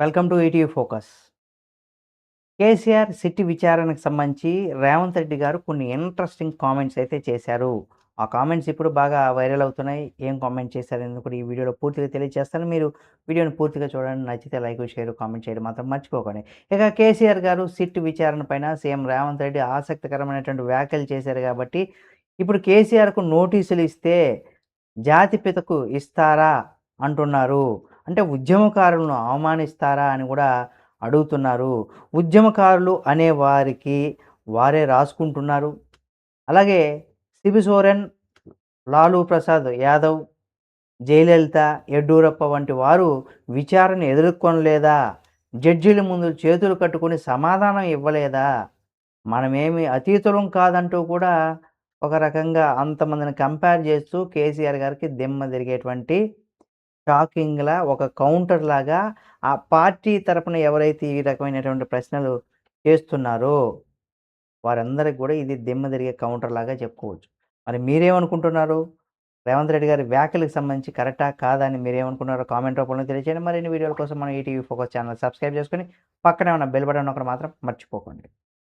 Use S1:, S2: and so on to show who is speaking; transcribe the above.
S1: Welcome to ETV focus KCR సిట్టి విచారణకు సంబంధించి రేవంత్ రెడ్డి గారు కొన్ని ఇంట్రెస్టింగ్ కామెంట్స్ అయితే చేశారు. ఆ కామెంట్స్ ఇప్పుడు బాగా వైరల్ అవుతున్నాయి. ఏం కామెంట్ చేశారు కూడా ఈ వీడియోలో పూర్తిగా తెలియజేస్తాను. మీరు వీడియోని పూర్తిగా చూడండి. నచ్చితే లైక్ షేర్ కామెంట్ చేయడం మాత్రం మర్చిపోకండి. ఇక కేసీఆర్ గారు సిట్ విచారణ పైన సీఎం రేవంత్ రెడ్డి ఆసక్తికరమైనటువంటి వ్యాఖ్యలు చేశారు కాబట్టి ఇప్పుడు కేసీఆర్కు నోటీసులు ఇస్తే జాతిపితకు ఇస్తారా అంటున్నారు. అంటే ఉద్యమకారులను అవమానిస్తారా అని కూడా అడుగుతున్నారు. ఉద్యమకారులు అనే వారికి వారే రాసుకుంటున్నారు. అలాగే శిబు సోరెన్ లాలూ ప్రసాద్ యాదవ్ జయలలిత యడ్యూరప్ప వంటి వారు విచారణ ఎదుర్కొనలేదా? జడ్జీల ముందు చేతులు కట్టుకుని సమాధానం ఇవ్వలేదా? మనమేమి అతీతులం కాదంటూ కూడా ఒక రకంగా అంతమందిని కంపేర్ చేస్తూ కేసీఆర్ గారికి దిమ్మ తిరిగేటువంటి షాకింగ్లా ఒక కౌంటర్ లాగా ఆ పార్టీ తరపున ఎవరైతే ఈ రకమైనటువంటి ప్రశ్నలు చేస్తున్నారో వారందరికి కూడా ఇది దిమ్మ తిరిగే కౌంటర్ లాగా చెప్పుకోవచ్చు. మరి మీరేమనుకుంటున్నారు? రేవంత్ రెడ్డి గారి వ్యాఖ్యలకు సంబంధించి కరెక్టా? కాదా? అని మీరేమనుకున్నారో కామెంట్ రూపంలో తెలియజేయండి మరిన్ని వీడియోల కోసం మనం ఈటీవీ ఫోకస్ ఛానల్ సబ్స్క్రైబ్ చేసుకొని పక్కనే ఉన్న బెల్ బటన్ ఒకటి మాత్రం మర్చిపోకండి.